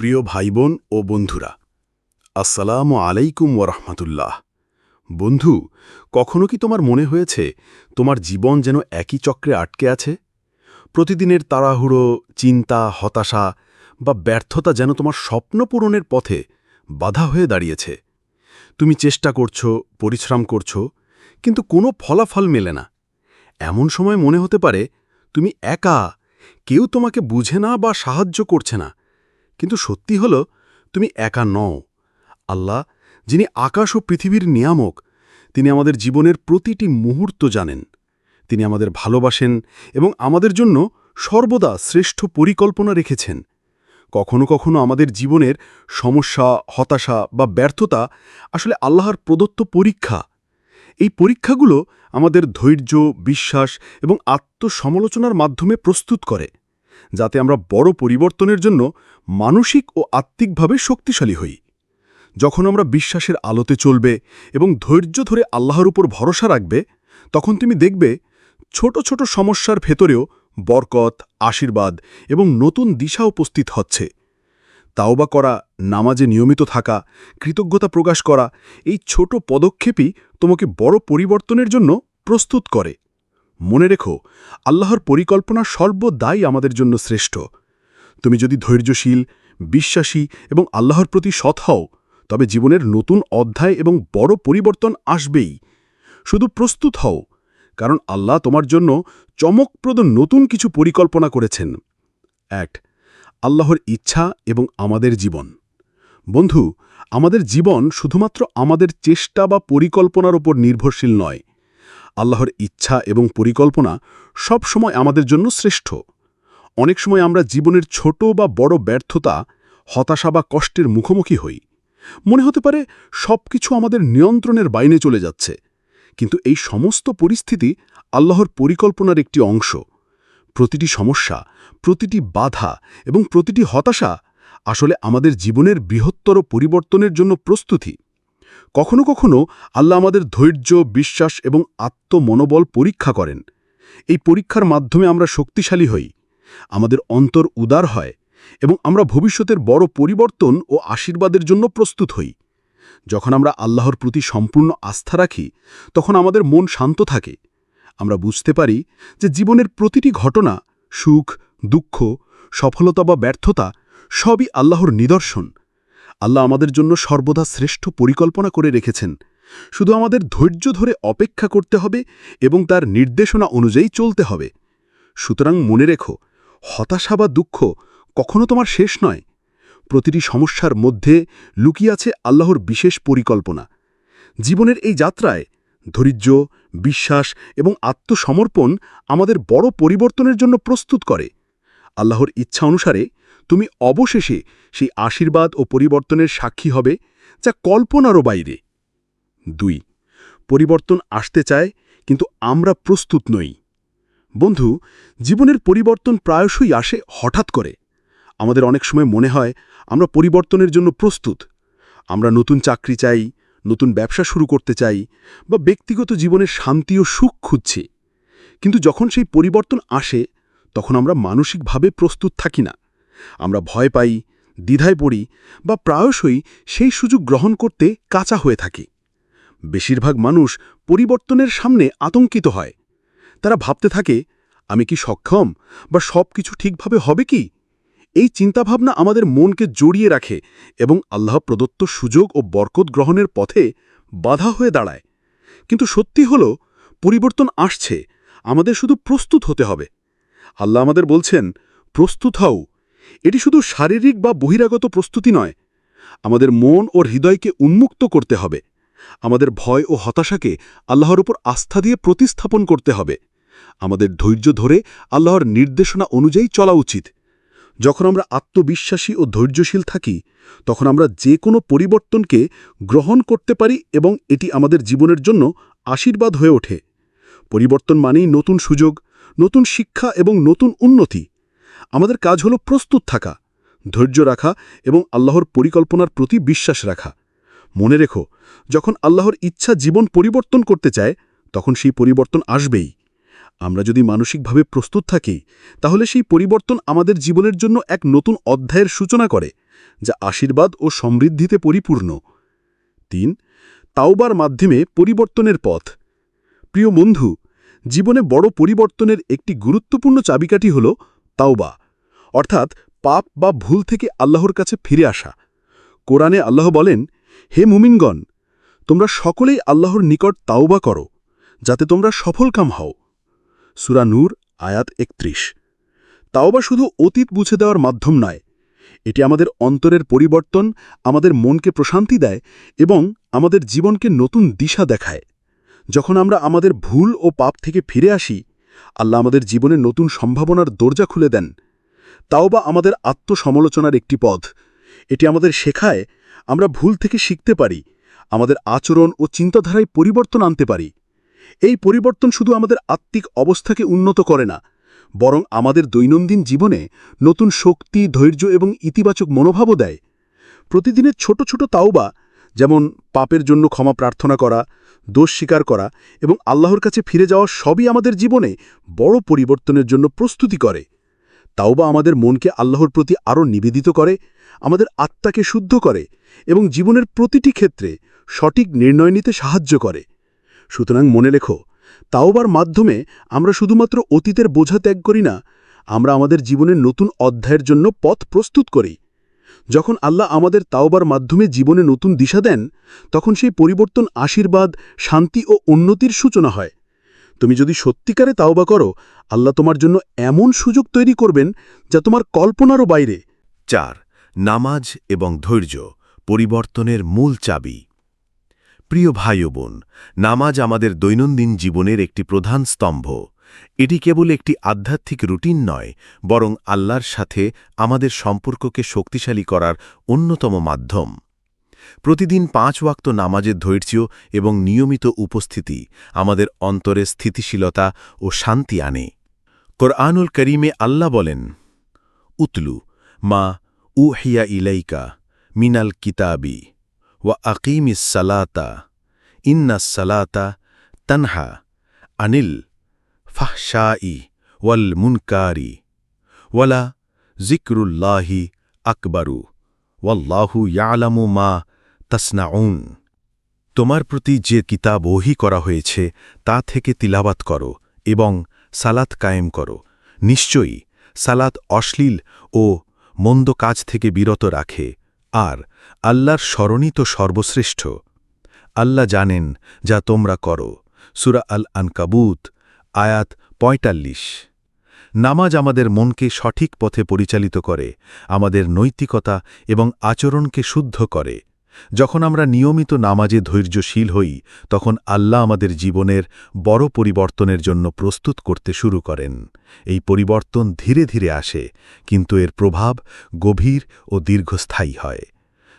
প্রিয় ভাইবোন ও বন্ধুরা, আসসালামু আলাইকুম ওরহমতুল্লাহ বন্ধু, কখনো কি তোমার মনে হয়েছে তোমার জীবন যেন একই চক্রে আটকে আছে? প্রতিদিনের তাড়াহুড়ো, চিন্তা, হতাশা বা ব্যর্থতা যেন তোমার স্বপ্ন পূরণের পথে বাধা হয়ে দাঁড়িয়েছে। তুমি চেষ্টা করছ, পরিশ্রম করছ, কিন্তু কোনো ফলাফল মেলে না। এমন সময় মনে হতে পারে তুমি একা, কেউ তোমাকে বুঝে না বা সাহায্য করছে না। কিন্তু সত্যি হল, তুমি একা নও। আল্লাহ, যিনি আকাশ ও পৃথিবীর নিয়ামক, তিনি আমাদের জীবনের প্রতিটি মুহূর্ত জানেন। তিনি আমাদের ভালোবাসেন এবং আমাদের জন্য সর্বদা শ্রেষ্ঠ পরিকল্পনা রেখেছেন। কখনো কখনো আমাদের জীবনের সমস্যা, হতাশা বা ব্যর্থতা আসলে আল্লাহর প্রদত্ত পরীক্ষা। এই পরীক্ষাগুলো আমাদের ধৈর্য, বিশ্বাস এবং আত্মসমালোচনার মাধ্যমে প্রস্তুত করে। যাতে আমরা বড় পরিবর্তনের জন্য মানসিক ও আত্মিকভাবে শক্তিশালী হই। যখন আমরা বিশ্বাসের আলোতে চলবে এবং ধৈর্য ধরে আল্লাহর উপর ভরসা রাখবে, তখন তুমি দেখবে ছোট ছোট সমস্যার ভেতরেও বরকত, আশীর্বাদ এবং নতুন দিশা উপস্থিত হচ্ছে। তাওবা করা, নামাজে নিয়মিত থাকা, কৃতজ্ঞতা প্রকাশ করা, এই ছোট পদক্ষেপই তোমাকে বড় পরিবর্তনের জন্য প্রস্তুত করে। মনে রেখো, আল্লাহর পরিকল্পনা সর্বদাই আমাদের জন্য শ্রেষ্ঠ। তুমি যদি ধৈর্যশীল, বিশ্বাসী এবং আল্লাহর প্রতি সৎ হও, তবে জীবনের নতুন অধ্যায় এবং বড় পরিবর্তন আসবেই। শুধু প্রস্তুত হও, কারণ আল্লাহ তোমার জন্য চমকপ্রদ নতুন কিছু পরিকল্পনা করেছেন। এক, আল্লাহর ইচ্ছা এবং আমাদের জীবন। বন্ধু, আমাদের জীবন শুধুমাত্র আমাদের চেষ্টা বা পরিকল্পনার উপর নির্ভরশীল নয় আল্লাহর ইচ্ছা এবং পরিকল্পনা সব সময় আমাদের জন্য শ্রেষ্ঠ। অনেক সময় আমরা জীবনের ছোট বা বড় ব্যর্থতা, হতাশা বা কষ্টের মুখোমুখি হই। মনে হতে পারে সব কিছু আমাদের নিয়ন্ত্রণের বাইরে চলে যাচ্ছে। কিন্তু এই সমস্ত পরিস্থিতি আল্লাহর পরিকল্পনার একটি অংশ। প্রতিটি সমস্যা, প্রতিটি বাধা এবং প্রতিটি হতাশা আসলে আমাদের জীবনের বৃহত্তর পরিবর্তনের জন্য প্রস্তুতি। কখনো কখনো আল্লাহ আমাদের ধৈর্য, বিশ্বাস এবং আত্মমনোবল পরীক্ষা করেন। এই পরীক্ষার মাধ্যমে আমরা শক্তিশালী হই, আমাদের অন্তর উদার হয় এবং আমরা ভবিষ্যতের বড় পরিবর্তন ও আশীর্বাদের জন্য প্রস্তুত হই। যখন আমরা আল্লাহর প্রতি সম্পূর্ণ আস্থা রাখি, তখন আমাদের মন শান্ত থাকে। আমরা বুঝতে পারি যে জীবনের প্রতিটি ঘটনা, সুখ, দুঃখ, সফলতা বা ব্যর্থতা সবই আল্লাহর নিদর্শন। আল্লাহ আমাদের জন্য সর্বদা শ্রেষ্ঠ পরিকল্পনা করে রেখেছেন। শুধু আমাদের ধৈর্য ধরে অপেক্ষা করতে হবে এবং তার নির্দেশনা অনুযায়ী চলতে হবে। সুতরাং মনে রেখো, হতাশা বা দুঃখ কখনো তোমার শেষ নয়। প্রতিটি সমস্যার মধ্যে লুকিয়ে আছে আল্লাহর বিশেষ পরিকল্পনা। জীবনের এই যাত্রায় ধৈর্য, বিশ্বাস এবং আত্মসমর্পণ আমাদের বড় পরিবর্তনের জন্য প্রস্তুত করে। আল্লাহর ইচ্ছা অনুসারে তুমি অবশেষে সেই আশীর্বাদ ও পরিবর্তনের সাক্ষী হবে যা কল্পনারও বাইরে। দুই, পরিবর্তন আসতে চায়, কিন্তু আমরা প্রস্তুত নই। বন্ধু, জীবনের পরিবর্তন প্রায়শই আসে হঠাৎ করে। আমাদের অনেক সময় মনে হয় আমরা পরিবর্তনের জন্য প্রস্তুত। আমরা নতুন চাকরি চাই, নতুন ব্যবসা শুরু করতে চাই বা ব্যক্তিগত জীবনের শান্তি ও সুখ খুঁজছি। কিন্তু যখন সেই পরিবর্তন আসে, তখন আমরা মানসিকভাবে প্রস্তুত থাকি না। আমরা ভয় পাই, দ্বিধায় পড়ি বা প্রায়শই সেই সুযোগ গ্রহণ করতে কাঁচা হয়ে থাকি। বেশিরভাগ মানুষ পরিবর্তনের সামনে আতঙ্কিত হয়। তারা ভাবতে থাকে, আমি কি সক্ষম বা সব কিছু ঠিকভাবে হবে কি? এই চিন্তাভাবনা আমাদের মনকে জড়িয়ে রাখে এবং আল্লাহ প্রদত্ত সুযোগ ও বরকত গ্রহণের পথে বাধা হয়ে দাঁড়ায়। কিন্তু সত্যি হল, পরিবর্তন আসছে। আমাদের শুধু প্রস্তুত হতে হবে। আল্লাহ আমাদের বলছেন, প্রস্তুত হও এটি শুধু শারীরিক বা বহিরাগত প্রস্তুতি নয়। আমাদের মন ও হৃদয়কে উন্মুক্ত করতে হবে। আমাদের ভয় ও হতাশাকে আল্লাহর উপর আস্থা দিয়ে প্রতিস্থাপন করতে হবে। আমাদের ধৈর্য ধরে আল্লাহর নির্দেশনা অনুযায়ী চলা উচিত। যখন আমরা আত্মবিশ্বাসী ও ধৈর্যশীল থাকি, তখন আমরা যে কোনো পরিবর্তনকে গ্রহণ করতে পারি এবং এটি আমাদের জীবনের জন্য আশীর্বাদ হয়ে ওঠে। পরিবর্তন মানেই নতুন সুযোগ, নতুন শিক্ষা এবং নতুন উন্নতি। আমাদের কাজ হলো প্রস্তুত থাকা, ধৈর্য রাখা এবং আল্লাহর পরিকল্পনার প্রতি বিশ্বাস রাখা। মনে রেখো, যখন আল্লাহর ইচ্ছা জীবন পরিবর্তন করতে চায়, তখন সেই পরিবর্তন আসবেই। আমরা যদি মানসিকভাবে প্রস্তুত থাকি, তাহলে সেই পরিবর্তন আমাদের জীবনের জন্য এক নতুন অধ্যায়ের সূচনা করে, যা আশীর্বাদ ও সমৃদ্ধিতে পরিপূর্ণ। তিন, তাওবার মাধ্যমে পরিবর্তনের পথ। প্রিয় বন্ধু, জীবনে বড় পরিবর্তনের একটি গুরুত্বপূর্ণ চাবিকাঠি হল তাওবা, অর্থাৎ পাপ বা ভুল থেকে আল্লাহর কাছে ফিরে আসা। কোরআনে আল্লাহ বলেন, হে মুমিনগণ, তোমরা সকলেই আল্লাহর নিকট তাওবা করো, যাতে তোমরা সফলকাম হও। সুরা নূর, আয়াত একত্রিশ। তাওবা শুধু অতীত বুঝে দেওয়ার মাধ্যম নয়, এটি আমাদের অন্তরের পরিবর্তন, আমাদের মনকে প্রশান্তি দেয় এবং আমাদের জীবনকে নতুন দিশা দেখায়। যখন আমরা আমাদের ভুল ও পাপ থেকে ফিরে আসি আল্লাহ আমাদের জীবনে নতুন সম্ভাবনার দরজা খুলে দেন। তাও বা আমাদের আত্মসমালোচনার একটি পথ। এটি আমাদের শেখায়, আমরা ভুল থেকে শিখতে পারি, আমাদের আচরণ ও চিন্তাধারায় পরিবর্তন আনতে পারি। এই পরিবর্তন শুধু আমাদের আত্মিক অবস্থাকে উন্নত করে না, বরং আমাদের দৈনন্দিন জীবনে নতুন শক্তি, ধৈর্য এবং ইতিবাচক মনোভাবও দেয়। প্রতিদিনের ছোট ছোট তাওবা যেমন পাপের জন্য ক্ষমা প্রার্থনা করা, দোষ স্বীকার করা এবং আল্লাহর কাছে ফিরে যাওয়া সবই আমাদের জীবনে বড় পরিবর্তনের জন্য প্রস্তুতি করে। তাওবা আমাদের মনকে আল্লাহর প্রতি আরও নিবেদিত করে, আমাদের আত্মাকে শুদ্ধ করে এবং জীবনের প্রতিটি ক্ষেত্রে সঠিক নির্ণয় নিতে সাহায্য করে। সুতরাং মনে লেখো তাওবার মাধ্যমে আমরা শুধুমাত্র অতীতের বোঝা ত্যাগ করি না, আমরা আমাদের জীবনের নতুন অধ্যায়ের জন্য পথ প্রস্তুত করি। যখন আল্লাহ আমাদের তাওবার মাধ্যমে জীবনে নতুন দিশা দেন, তখন সেই পরিবর্তন আশীর্বাদ, শান্তি ও উন্নতির সূচনা হয়। তুমি যদি সত্যিকারে তাওবা করো, আল্লাহ তোমার জন্য এমন সুযোগ তৈরি করবেন যা তোমার কল্পনারও বাইরে। চার, নামাজ এবং ধৈর্য, পরিবর্তনের মূল চাবি। প্রিয় ভাই বোন, নামাজ আমাদের দৈনন্দিন জীবনের একটি প্রধান স্তম্ভ। এটি কেবল একটি আধ্যাত্মিক রুটিন নয়, বরং আল্লাহর সাথে আমাদের সম্পর্ককে শক্তিশালী করার অন্যতম মাধ্যম। প্রতিদিন পাঁচ ওয়াক্ত নামাজের ধৈর্য এবং নিয়মিত উপস্থিতি আমাদের অন্তরে স্থিতিশীলতা ও শান্তি আনে। কোরআনুল করিমে আল্লাহ বলেন, উতলু মা উহিয়া ইলাইকা মিনাল কিতাবি ওয়া আকিমিস সালাতা ইন্নাস সালাতা তানহা আনিল ফাহশাই ওয়াল মুনকারি, ওয়ালা জিক্রুল্লাহি আকবরু, ওয়াল্লাহু ইয়ালামু মা তসনাউন। তোমার প্রতি যে কিতাব ওহি করা হয়েছে, তা থেকে তিলাবাত করো এবং সালাত কায়েম করো। নিশ্চয়ই সালাত অশ্লীল ও মন্দ কাজ থেকে বিরত রাখে। আর আল্লাহর স্মরণই তো সর্বশ্রেষ্ঠ। আল্লাহ জানেন যা তোমরা করো। সুরা আল আনকাবুত আয়াত পঁয়তাল্লিশ। নামাজ আমাদের মনকে সঠিক পথে পরিচালিত করে, আমাদের নৈতিকতা এবং আচরণকে শুদ্ধ করে। যখন আমরা নিয়মিত নামাজে ধৈর্যশীল হই, তখন আল্লাহ আমাদের জীবনের বড় পরিবর্তনের জন্য প্রস্তুত করতে শুরু করেন। এই পরিবর্তন ধীরে ধীরে আসে, কিন্তু এর প্রভাব গভীর ও দীর্ঘস্থায়ী হয়।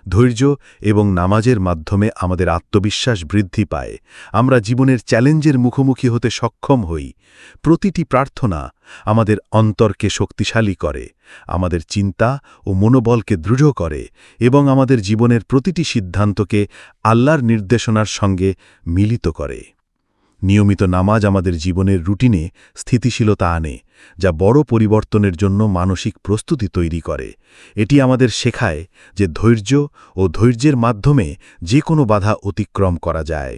ধৈর্য এবং নামাজের মাধ্যমে আমাদের আত্মবিশ্বাস বৃদ্ধি পায়। আমরা জীবনের চ্যালেঞ্জের মুখোমুখি হতে সক্ষম হই। প্রতিটি প্রার্থনা আমাদের অন্তরকে শক্তিশালী করে, আমাদের চিন্তা ও মনোবলকে দৃঢ় করে এবং আমাদের জীবনের প্রতিটি সিদ্ধান্তকে আল্লাহর নির্দেশনার সঙ্গে মিলিত করে। নিয়মিত নামাজ আমাদের জীবনের রুটিনে স্থিতিশীলতা আনে, যা বড় পরিবর্তনের জন্য মানসিক প্রস্তুতি তৈরি করে। এটি আমাদের শেখায় যে ধৈর্য ও ধৈর্যের মাধ্যমে যে কোনো বাধা অতিক্রম করা যায়।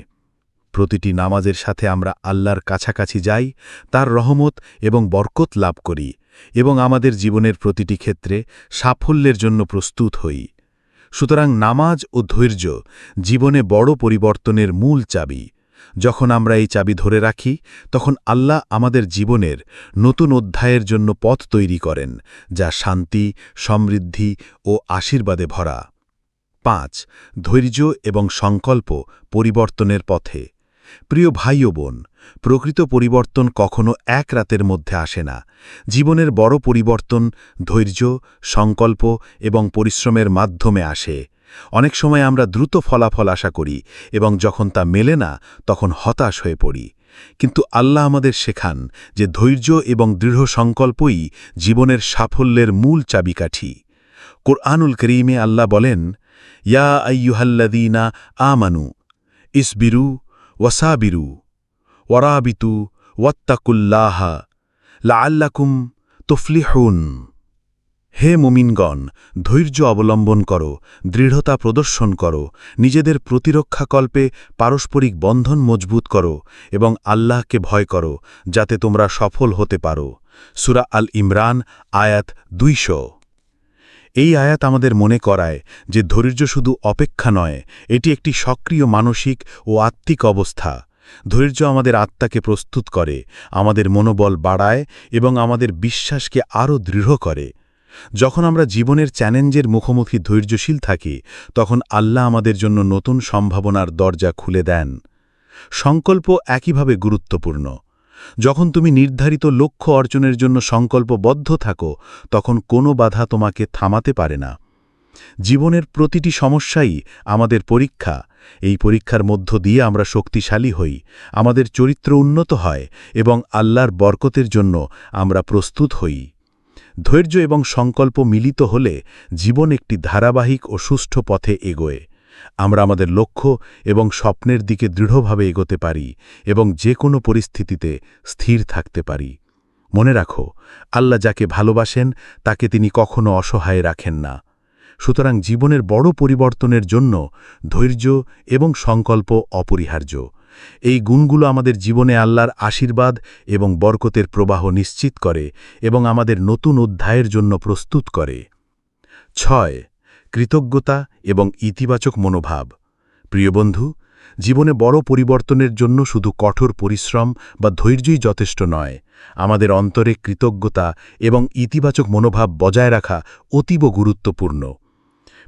প্রতিটি নামাজের সাথে আমরা আল্লাহর কাছাকাছি যাই, তার রহমত এবং বরকত লাভ করি এবং আমাদের জীবনের প্রতিটি ক্ষেত্রে সাফল্যের জন্য প্রস্তুত হই। সুতরাং নামাজ ও ধৈর্য জীবনে বড় পরিবর্তনের মূল চাবি। যখন আমরা এই চাবি ধরে রাখি, তখন আল্লাহ আমাদের জীবনের নতুন অধ্যায়ের জন্য পথ তৈরি করেন, যা শান্তি, সমৃদ্ধি ও আশীর্বাদে ভরা। পাঁচ, ধৈর্য এবং সংকল্প পরিবর্তনের পথে। প্রিয় ভাই ও বোন, প্রকৃত পরিবর্তন কখনো এক রাতের মধ্যে আসে না। জীবনের বড় পরিবর্তন ধৈর্য, সংকল্প এবং পরিশ্রমের মাধ্যমে আসে। অনেক সময় আমরা দ্রুত ফলাফল আশা করি এবং যখন তা মেলে না, তখন হতাশ হয়ে পড়ি। কিন্তু আল্লাহ আমাদের শেখান যে ধৈর্য এবং দৃঢ় সংকল্পই জীবনের সাফল্যের মূল চাবিকাঠি। কোরআনুল করিমে আল্লাহ বলেন, ইয়া আইয়ুহাল্লাদিনা আমানু ইসবিরু ওয়াসাবিরু ওয়ারাবিতু ওয়াত্তাকুল্লাহা লাআল্লাকুম তুফলিহুন। হে মুমিনগণ, ধৈর্য অবলম্বন করো, দৃঢ়তা প্রদর্শন করো, নিজেদের প্রতিরক্ষাকল্পে পারস্পরিক বন্ধন মজবুত করো এবং আল্লাহকে ভয় করো, যাতে তোমরা সফল হতে পারো। সুরা আল ইমরান, আয়াত দুইশো। এই আয়াত আমাদের মনে করায় যে ধৈর্য শুধু অপেক্ষা নয়, এটি একটি সক্রিয় মানসিক ও আত্মিক অবস্থা। ধৈর্য আমাদের আত্মাকে প্রস্তুত করে, আমাদের মনোবল বাড়ায় এবং আমাদের বিশ্বাসকে আরও দৃঢ় করে। যখন আমরা জীবনের চ্যালেঞ্জের মুখোমুখি ধৈর্যশীল থাকি, তখন আল্লাহ আমাদের জন্য নতুন সম্ভাবনার দরজা খুলে দেন। সংকল্প একইভাবে গুরুত্বপূর্ণ। যখন তুমি নির্ধারিত লক্ষ্য অর্জনের জন্য সংকল্পবদ্ধ থাকো, তখন কোনো বাধা তোমাকে থামাতে পারে না। জীবনের প্রতিটি সমস্যাই আমাদের পরীক্ষা। এই পরীক্ষার মধ্য দিয়ে আমরা শক্তিশালী হই, আমাদের চরিত্র উন্নত হয় এবং আল্লাহর বরকতের জন্য আমরা প্রস্তুত হই। ধৈর্য এবং সংকল্প মিলিত হলে জীবন একটি ধারাবাহিক ও সুষ্ঠু পথে এগোয়। আমরা আমাদের লক্ষ্য এবং স্বপ্নের দিকে দৃঢ়ভাবে এগোতে পারি এবং যে কোনো পরিস্থিতিতে স্থির থাকতে পারি। মনে রাখো, আল্লাহ যাকে ভালোবাসেন, তাকে তিনি কখনো অসহায় রাখেন না। সুতরাং জীবনের বড় পরিবর্তনের জন্য ধৈর্য এবং সংকল্প অপরিহার্য। এই গুণগুলো আমাদের জীবনে আল্লাহর আশীর্বাদ এবং বরকতের প্রবাহ নিশ্চিত করে এবং আমাদের নতুন অধ্যায়ের জন্য প্রস্তুত করে। ছয়, কৃতজ্ঞতা এবং ইতিবাচক মনোভাব। প্রিয় বন্ধু, জীবনে বড় পরিবর্তনের জন্য শুধু কঠোর পরিশ্রম বা ধৈর্যই যথেষ্ট নয়। আমাদের অন্তরে কৃতজ্ঞতা এবং ইতিবাচক মনোভাব বজায় রাখা অতীব গুরুত্বপূর্ণ।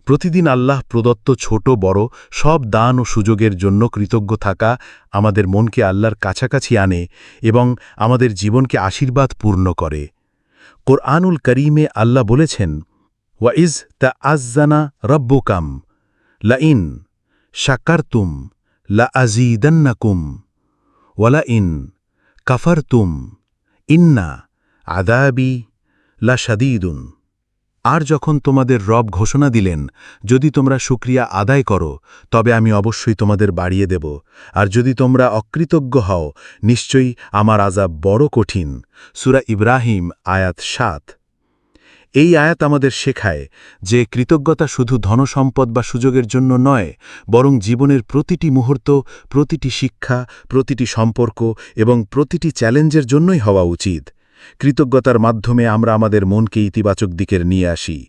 প্রতিদিন আল্লাহ প্রদত্ত ছোট, বড় সব দান ও সুযোগের জন্য কৃতজ্ঞ থাকা আমাদের মনকে আল্লাহর কাছাকাছি আনে এবং আমাদের জীবনকে আশীর্বাদ পূর্ণ করে। কোরআনুল করিমে আল্লাহ বলেছেন, ওয়া ওয়াইজ তা আজ্জানা রব্বুকাম, লাইন শাকারতুম লা আজিদান্নাকুম ওয়ালা ইন কাফারতুম, ইন্না আদাবি লা শাদীদুন আর যখন তোমাদের রব ঘোষণা দিলেন, যদি তোমরা সুক্রিয়া আদায় করো, তবে আমি অবশ্যই তোমাদের বাড়িয়ে দেব। আর যদি তোমরা অকৃতজ্ঞ হও, নিশ্চয়ই আমার আজাব বড় কঠিন। সুরা ইব্রাহিম, আয়াত সাত। এই আয়াত আমাদের শেখায় যে কৃতজ্ঞতা শুধু ধনসম্পদ বা সুযোগের জন্য নয়, বরং জীবনের প্রতিটি মুহূর্ত, প্রতিটি শিক্ষা, প্রতিটি সম্পর্ক এবং প্রতিটি চ্যালেঞ্জের জন্যই হওয়া উচিত। কৃতজ্ঞতার মাধ্যমে আমরা আমাদের মনকে ইতিবাচক দিকের নিয়ে আসি।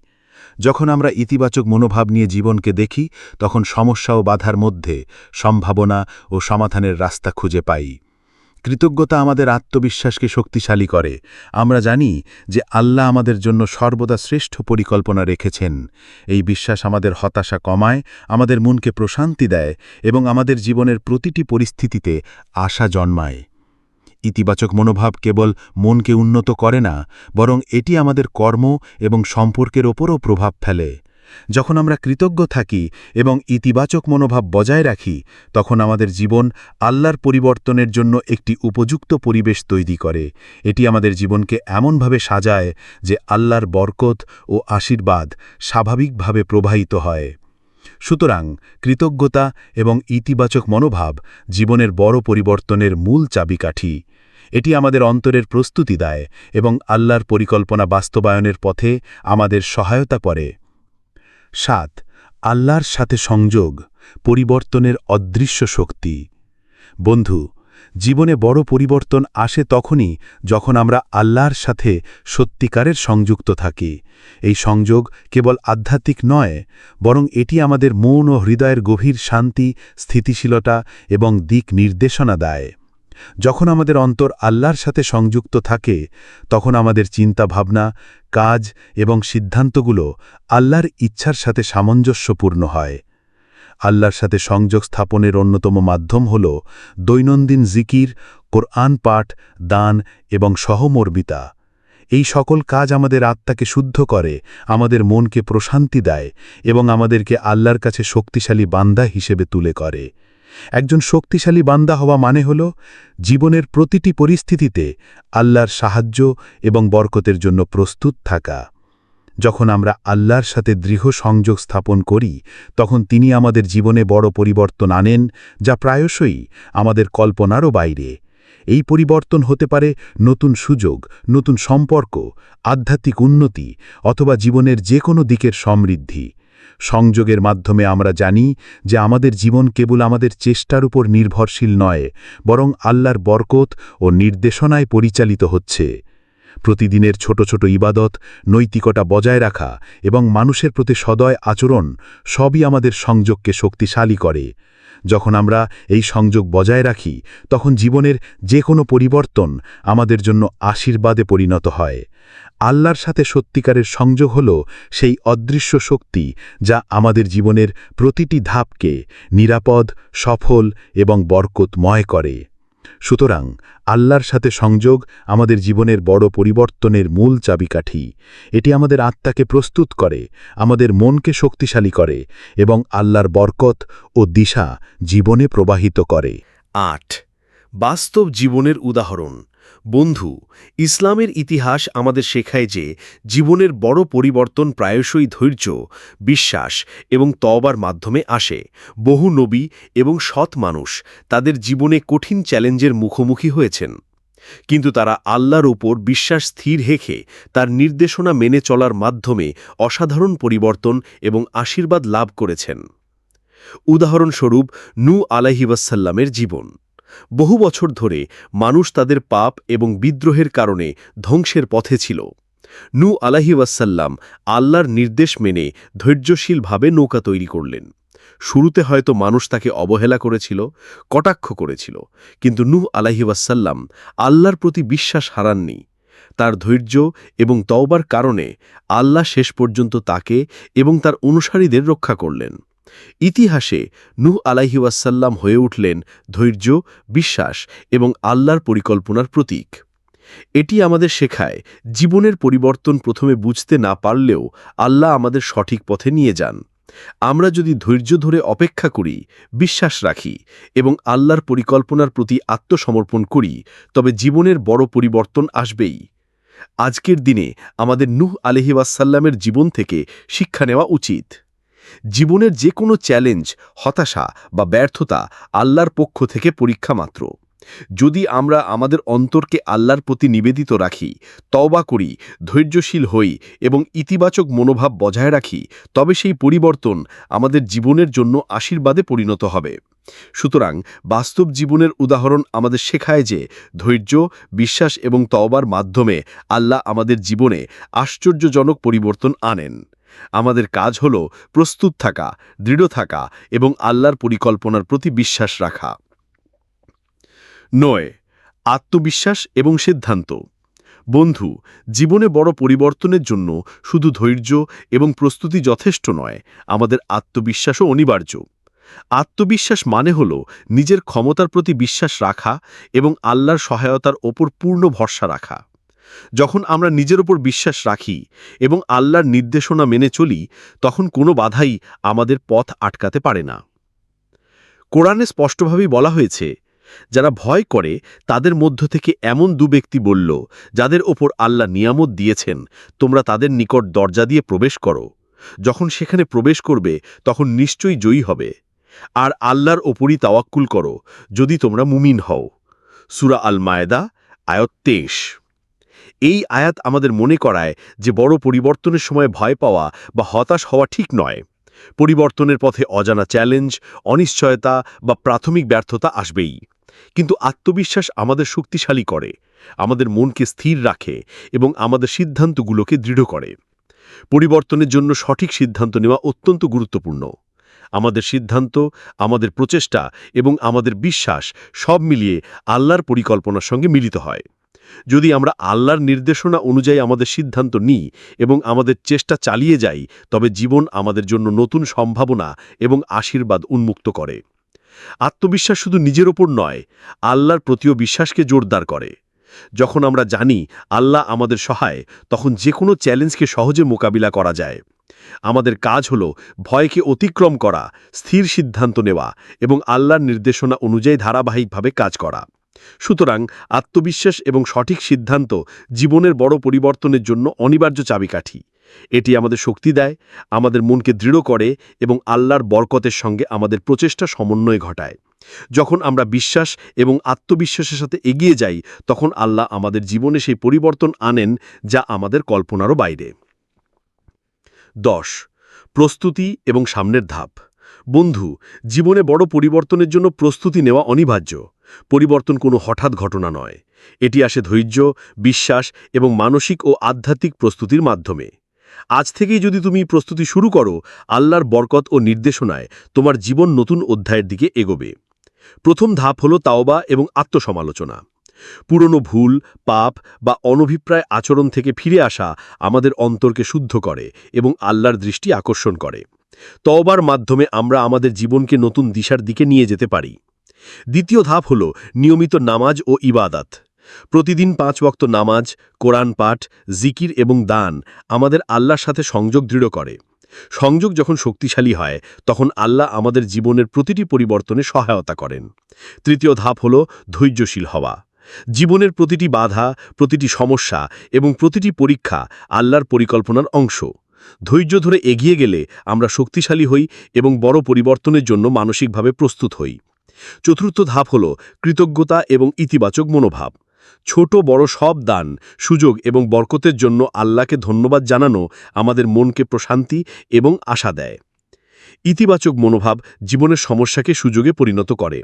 যখন আমরা ইতিবাচক মনোভাব নিয়ে জীবনকে দেখি, তখন সমস্যা ও বাধার মধ্যে সম্ভাবনা ও সমাধানের রাস্তা খুঁজে পাই। কৃতজ্ঞতা আমাদের আত্মবিশ্বাসকে শক্তিশালী করে। আমরা জানি যে আল্লাহ আমাদের জন্য সর্বদা শ্রেষ্ঠ পরিকল্পনা রেখেছেন। এই বিশ্বাস আমাদের হতাশা কমায়, আমাদের মনকে প্রশান্তি দেয় এবং আমাদের জীবনের প্রতিটি পরিস্থিতিতে আশা জন্মায়। ইতিবাচক মনোভাব কেবল মনকে উন্নত করে না, বরং এটি আমাদের কর্ম এবং সম্পর্কের ওপরও প্রভাব ফেলে। যখন আমরা কৃতজ্ঞ থাকি এবং ইতিবাচক মনোভাব বজায় রাখি, তখন আমাদের জীবন আল্লাহর পরিবর্তনের জন্য একটি উপযুক্ত পরিবেশ তৈরি করে। এটি আমাদের জীবনকে এমনভাবে সাজায় যে আল্লাহর বরকত ও আশীর্বাদ স্বাভাবিকভাবে প্রবাহিত হয়। সুতরাং কৃতজ্ঞতা এবং ইতিবাচক মনোভাব জীবনের বড় পরিবর্তনের মূল চাবিকাঠি। এটি আমাদের অন্তরের প্রস্তুতি দেয় এবং আল্লাহর পরিকল্পনা বাস্তবায়নের পথে আমাদের সহায়তা করে। সাত, আল্লাহর সাথে সংযোগ, পরিবর্তনের অদৃশ্য শক্তি। বন্ধু, জীবনে বড় পরিবর্তন আসে তখনই যখন আমরা আল্লাহর সাথে সত্যিকারের সংযুক্ত থাকি। এই সংযোগ কেবল আধ্যাত্মিক নয়, বরং এটি আমাদের মন ও হৃদয়ের গভীর শান্তি, স্থিতিশীলতা এবং দিক নির্দেশনা দেয়। যখন আমাদের অন্তর আল্লাহর সাথে সংযুক্ত থাকে, তখন আমাদের চিন্তা ভাবনা কাজ এবং সিদ্ধান্তগুলো আল্লাহর ইচ্ছার সাথে সামঞ্জস্যপূর্ণ হয়। আল্লাহর সাথে সংযোগ স্থাপনের অন্যতম মাধ্যম হল দৈনন্দিন জিকির, কোরআন পাঠ, দান এবং সহমর্মিতা। এই সকল কাজ আমাদের আত্মাকে শুদ্ধ করে, আমাদের মনকে প্রশান্তি দেয় এবং আমাদেরকে আল্লাহর কাছে শক্তিশালী বান্দা হিসেবে তুলে করে। একজন শক্তিশালী বান্দা হওয়া মানে হল, জীবনের প্রতিটি পরিস্থিতিতে আল্লাহর সাহায্য এবং বরকতের জন্য প্রস্তুত থাকা। যখন আমরা আল্লাহর সাথে দৃঢ় সংযোগ স্থাপন করি, তখন তিনি আমাদের জীবনে বড় পরিবর্তন আনেন, যা প্রায়শই আমাদের কল্পনারও বাইরে। এই পরিবর্তন হতে পারে নতুন সুযোগ, নতুন সম্পর্ক, আধ্যাত্মিক উন্নতি, অথবা জীবনের যে কোনো দিকের সমৃদ্ধি। সংযোগের মাধ্যমে আমরা জানি যে আমাদের জীবন কেবল আমাদের চেষ্টার উপর নির্ভরশীল নয়, বরং আল্লাহর বরকত ও নির্দেশনায় পরিচালিত হচ্ছে। প্রতিদিনের ছোট ছোট ইবাদত, নৈতিকতা বজায় রাখা এবং মানুষের প্রতি সদয় আচরণ সবই আমাদের সংযোগকে শক্তিশালী করে। যখন আমরা এই সংযোগ বজায় রাখি, তখন জীবনের যে কোনো পরিবর্তন আমাদের জন্য আশীর্বাদে পরিণত হয়। আল্লাহর সাথে সত্যিকারের সংযোগ হল সেই অদৃশ্য শক্তি যা আমাদের জীবনের প্রতিটি ধাপকে নিরাপদ, সফল এবং বরকতময় করে। সুতরাং আল্লাহর সাথে সংযোগ আমাদের জীবনের বড় পরিবর্তনের মূল চাবিকাঠি। এটি আমাদের আত্মাকে প্রস্তুত করে, আমাদের মনকে শক্তিশালী করে এবং আল্লাহর বরকত ও দিশা জীবনে প্রবাহিত করে। আট। বাস্তব জীবনের উদাহরণ। বন্ধু, ইসলামের ইতিহাস আমাদের শেখায় যে জীবনের বড় পরিবর্তন প্রায়শই ধৈর্য, বিশ্বাস এবং তওবার মাধ্যমে আসে। বহু নবী এবং সৎ মানুষ তাদের জীবনে কঠিন চ্যালেঞ্জের মুখোমুখি হয়েছেন। কিন্তু তারা আল্লাহর ওপর বিশ্বাস স্থির রেখে তার নির্দেশনা মেনে চলার মাধ্যমে অসাধারণ পরিবর্তন এবং আশীর্বাদ লাভ করেছেন। উদাহরণস্বরূপ নু আলাহিবাসাল্লামের জীবন। বহু বছর ধরে মানুষ তাদের পাপ এবং বিদ্রোহের কারণে ধ্বংসের পথে ছিল। নু আলাহিবাসাল্লাম আল্লাহর নির্দেশ মেনে ধৈর্যশীলভাবে নৌকা তৈরি করলেন। শুরুতে হয়তো মানুষ তাকে অবহেলা করেছিল, কটাক্ষ করেছিল, কিন্তু নূহ আলাহিবাসাল্লাম আল্লাহর প্রতি বিশ্বাস হারাননি। তার ধৈর্য এবং তওবার কারণে আল্লাহ শেষ পর্যন্ত তাকে এবং তার অনুসারীদের রক্ষা করলেন। ইতিহাসে নূহ আলাহিওয়াসাল্লাম হয়ে উঠলেন ধৈর্য, বিশ্বাস এবং আল্লাহর পরিকল্পনার প্রতীক। এটি আমাদের শেখায়, জীবনের পরিবর্তন প্রথমে বুঝতে না পারলেও আল্লাহ আমাদের সঠিক পথে নিয়ে যান। আমরা যদি ধৈর্য ধরে অপেক্ষা করি, বিশ্বাস রাখি এবং আল্লাহর পরিকল্পনার প্রতি আত্মসমর্পণ করি, তবে জীবনের বড় পরিবর্তন আসবেই। আজকের দিনে আমাদের নূহ আলহিবাসাল্লামের জীবন থেকে শিক্ষা নেওয়া উচিত। জীবনের যে কোনো চ্যালেঞ্জ, হতাশা বা ব্যর্থতা আল্লাহর পক্ষ থেকে পরীক্ষা মাত্র। যদি আমরা আমাদের অন্তরকে আল্লাহর প্রতি নিবেদিত রাখি, তওবা করি, ধৈর্যশীল হই এবং ইতিবাচক মনোভাব বজায় রাখি, তবে সেই পরিবর্তন আমাদের জীবনের জন্য আশীর্বাদে পরিণত হবে। সুতরাং বাস্তব জীবনের উদাহরণ আমাদের শেখায় যে ধৈর্য, বিশ্বাস এবং তওবার মাধ্যমে আল্লাহ আমাদের জীবনে আশ্চর্যজনক পরিবর্তন আনেন। আমাদের কাজ হল প্রস্তুত থাকা, দৃঢ় থাকা এবং আল্লাহর পরিকল্পনার প্রতি বিশ্বাস রাখা। নয়, আত্মবিশ্বাস এবং সিদ্ধান্ত। বন্ধু, জীবনে বড় পরিবর্তনের জন্য শুধু ধৈর্য এবং প্রস্তুতি যথেষ্ট নয়, আমাদের আত্মবিশ্বাসও অনিবার্য। আত্মবিশ্বাস মানে হল নিজের ক্ষমতার প্রতি বিশ্বাস রাখা এবং আল্লাহর সহায়তার ওপর পূর্ণ ভরসা রাখা। যখন আমরা নিজের ওপর বিশ্বাস রাখি এবং আল্লাহর নির্দেশনা মেনে চলি, তখন কোনো বাধাই আমাদের পথ আটকাতে পারে না। কোরআনে স্পষ্টভাবেই বলা হয়েছে, যারা ভয় করে, তাদের মধ্য থেকে এমন দু ব্যক্তি বলল, যাদের ওপর আল্লাহ নিয়ামত দিয়েছেন, তোমরা তাদের নিকট দরজা দিয়ে প্রবেশ করো। যখন সেখানে প্রবেশ করবে, তখন নিশ্চয়ই জয়ী হবে। আর আল্লাহর ওপরই তাওয়াক্কুল করো, যদি তোমরা মুমিন হও। সুরা আল মায়েদা আয়ত তেইশ। এই আয়াত আমাদের মনে করায় যে বড় পরিবর্তনের সময় ভয় পাওয়া বা হতাশ হওয়া ঠিক নয়। পরিবর্তনের পথে অজানা চ্যালেঞ্জ অনিশ্চয়তা বা প্রাথমিক ব্যর্থতা আসবেই। কিন্তু আত্মবিশ্বাস আমাদের শক্তিশালী করে, আমাদের মনকে স্থির রাখে এবং আমাদের সিদ্ধান্তগুলোকে দৃঢ় করে। পরিবর্তনের জন্য সঠিক সিদ্ধান্ত নেওয়া অত্যন্ত গুরুত্বপূর্ণ। আমাদের সিদ্ধান্ত, আমাদের প্রচেষ্টা এবং আমাদের বিশ্বাস সব মিলিয়ে আল্লাহর পরিকল্পনার সঙ্গে মিলিত হয়। যদি আমরা আল্লাহর নির্দেশনা অনুযায়ী আমাদের সিদ্ধান্ত নিই এবং আমাদের চেষ্টা চালিয়ে যাই, তবে জীবন আমাদের জন্য নতুন সম্ভাবনা এবং আশীর্বাদ উন্মুক্ত করে। আত্মবিশ্বাস শুধু নিজের ওপর নয়, আল্লাহর প্রতিও বিশ্বাসকে জোরদার করে। যখন আমরা জানি আল্লাহ আমাদের সহায়, তখন যে কোনো চ্যালেঞ্জকে সহজে মোকাবিলা করা যায়। আমাদের কাজ হল ভয়কে অতিক্রম করা, স্থির সিদ্ধান্ত নেওয়া এবং আল্লাহর নির্দেশনা অনুযায়ী ধারাবাহিকভাবে কাজ করা। সুতরাং আত্মবিশ্বাস এবং সঠিক সিদ্ধান্ত জীবনের বড় পরিবর্তনের জন্য অনিবার্য চাবিকাঠি। এটি আমাদের শক্তি দেয়, আমাদের মনকে দৃঢ় করে এবং আল্লাহর বরকতের সঙ্গে আমাদের প্রচেষ্টা সমন্বয় ঘটায়। যখন আমরা বিশ্বাস এবং আত্মবিশ্বাসের সাথে এগিয়ে যাই, তখন আল্লাহ আমাদের জীবনে সেই পরিবর্তন আনেন যা আমাদের কল্পনারও বাইরে। দশ, প্রস্তুতি এবং সামনের ধাপ। বন্ধু, জীবনে বড় পরিবর্তনের জন্য প্রস্তুতি নেওয়া অনিবার্য। পরিবর্তন কোনো হঠাৎ ঘটনা নয়। এটি আসে ধৈর্য, বিশ্বাস এবং মানসিক ও আধ্যাত্মিক প্রস্তুতির মাধ্যমে। আজ থেকেই যদি তুমি প্রস্তুতি শুরু করো, আল্লাহর বরকত ও নির্দেশনায় তোমার জীবন নতুন অধ্যায়ের দিকে এগোবে। প্রথম ধাপ হল তাওবা এবং আত্মসমালোচনা। পুরনো ভুল, পাপ বা অনভিপ্রায় আচরণ থেকে ফিরে আসা আমাদের অন্তরকে শুদ্ধ করে এবং আল্লাহর দৃষ্টি আকর্ষণ করে। তওবার মাধ্যমে আমরা আমাদের জীবনকে নতুন দিশার দিকে নিয়ে যেতে পারি। দ্বিতীয় ধাপ হল নিয়মিত নামাজ ও ইবাদাত। প্রতিদিন পাঁচ ওয়াক্ত নামাজ, কোরআন পাঠ, জিকির এবং দান আমাদের আল্লাহর সাথে সংযোগ দৃঢ় করে। সংযোগ যখন শক্তিশালী হয়, তখন আল্লাহ আমাদের জীবনের প্রতিটি পরিবর্তনে সহায়তা করেন। তৃতীয় ধাপ হল ধৈর্যশীল হওয়া। জীবনের প্রতিটি বাধা, প্রতিটি সমস্যা এবং প্রতিটি পরীক্ষা আল্লাহর পরিকল্পনার অংশ। ধৈর্য ধরে এগিয়ে গেলে আমরা শক্তিশালী হই এবং বড় পরিবর্তনের জন্য মানসিকভাবে প্রস্তুত হই। চতুর্থ ধাপ হল কৃতজ্ঞতা এবং ইতিবাচক মনোভাব। ছোট বড় সব দান, সুযোগ এবং বরকতের জন্য আল্লাহকে ধন্যবাদ জানানো আমাদের মনকে প্রশান্তি এবং আশা দেয়। ইতিবাচক মনোভাব জীবনের সমস্যাকে সুযোগে পরিণত করে।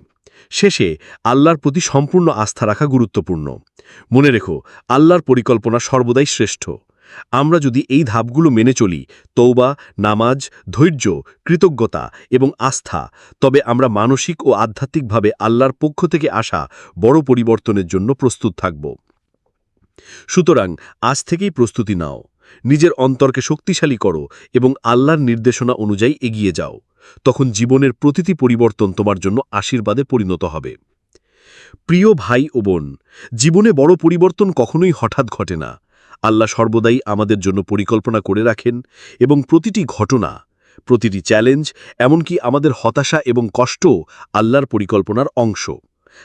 শেষে আল্লাহর প্রতি সম্পূর্ণ আস্থা রাখা গুরুত্বপূর্ণ। মনে রেখো, আল্লাহর পরিকল্পনা সর্বদাই শ্রেষ্ঠ। আমরা যদি এই ধাপগুলো মেনে চলি তৌবা নামাজ, ধৈর্য, কৃতজ্ঞতা এবং আস্থা, তবে আমরা মানসিক ও আধ্যাত্মিকভাবে আল্লাহর পক্ষ থেকে আসা বড় পরিবর্তনের জন্য প্রস্তুত থাকব। সুতরাং আজ থেকেই প্রস্তুতি নাও। নিজের অন্তরকে শক্তিশালী করো এবং আল্লাহর নির্দেশনা অনুযায়ী এগিয়ে যাও। তখন জীবনের প্রতিটি পরিবর্তন তোমার জন্য আশীর্বাদে পরিণত হবে। প্রিয় ভাই ও বোন, জীবনে বড় পরিবর্তন কখনোই হঠাৎ ঘটে না। আল্লাহ সর্বদাই আমাদের জন্য পরিকল্পনা করে রাখেন এবং প্রতিটি ঘটনা, প্রতিটি চ্যালেঞ্জ, এমনকি আমাদের হতাশা এবং কষ্ট আল্লাহর পরিকল্পনার অংশ।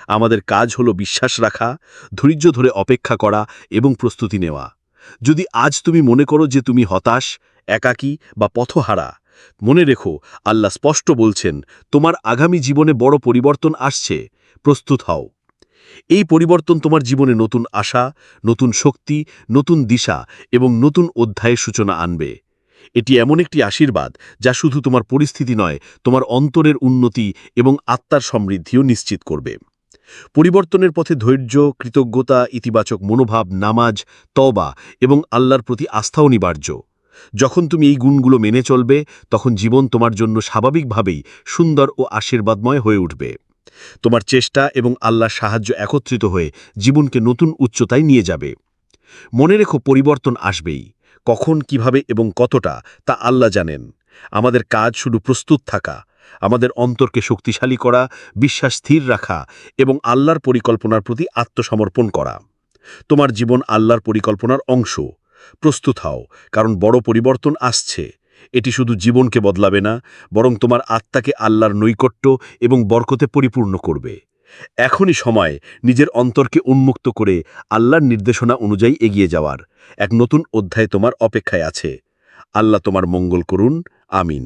আমাদের কাজ হলো বিশ্বাস রাখা, ধৈর্য ধরে অপেক্ষা করা এবং প্রস্তুতি নেওয়া। যদি আজ তুমি মনে করো যে তুমি হতাশ, একাকী বা পথহারা, মনে রেখো আল্লাহ স্পষ্ট বলছেন, তোমার আগামী জীবনে বড় পরিবর্তন আসছে, প্রস্তুত হও। এই পরিবর্তন তোমার জীবনে নতুন আশা, নতুন শক্তি, নতুন দিশা এবং নতুন অধ্যায়ের সূচনা আনবে। এটি এমন একটি আশীর্বাদ যা শুধু তোমার পরিস্থিতি নয়, তোমার অন্তরের উন্নতি এবং আত্মার সমৃদ্ধিও নিশ্চিত করবে। পরিবর্তনের পথে ধৈর্য, কৃতজ্ঞতা, ইতিবাচক মনোভাব, নামাজ তবা এবং আল্লাহর প্রতি আস্থা অনিবার্য। যখন তুমি এই গুণগুলো মেনে চলবে, তখন জীবন তোমার জন্য স্বাভাবিকভাবেই সুন্দর ও আশীর্বাদময় হয়ে উঠবে। তোমার চেষ্টা এবং আল্লাহর সাহায্য একত্রিত হয়ে জীবনকে নতুন উচ্চতায় নিয়ে যাবে। মনে রেখো পরিবর্তন আসবেই। কখন, কীভাবে এবং কতটা তা আল্লাহ জানেন। আমাদের কাজ শুধু প্রস্তুত থাকা, আমাদের অন্তরকে শক্তিশালী করা, বিশ্বাস স্থির রাখা এবং আল্লাহর পরিকল্পনার প্রতি আত্মসমর্পণ করা। তোমার জীবন আল্লাহর পরিকল্পনার অংশ। প্রস্তুত হও, কারণ বড় পরিবর্তন আসছে। এটি শুধু জীবনকে বদলাবে না, বরং তোমার আত্মাকে আল্লাহর নৈকট্য এবং বরকতে পরিপূর্ণ করবে। এখনই সময় নিজের অন্তরকে উন্মুক্ত করে আল্লাহর নির্দেশনা অনুযায়ী এগিয়ে যাওয়ার। এক নতুন অধ্যায় তোমার অপেক্ষায় আছে। আল্লাহ তোমার মঙ্গল করুন। আমিন।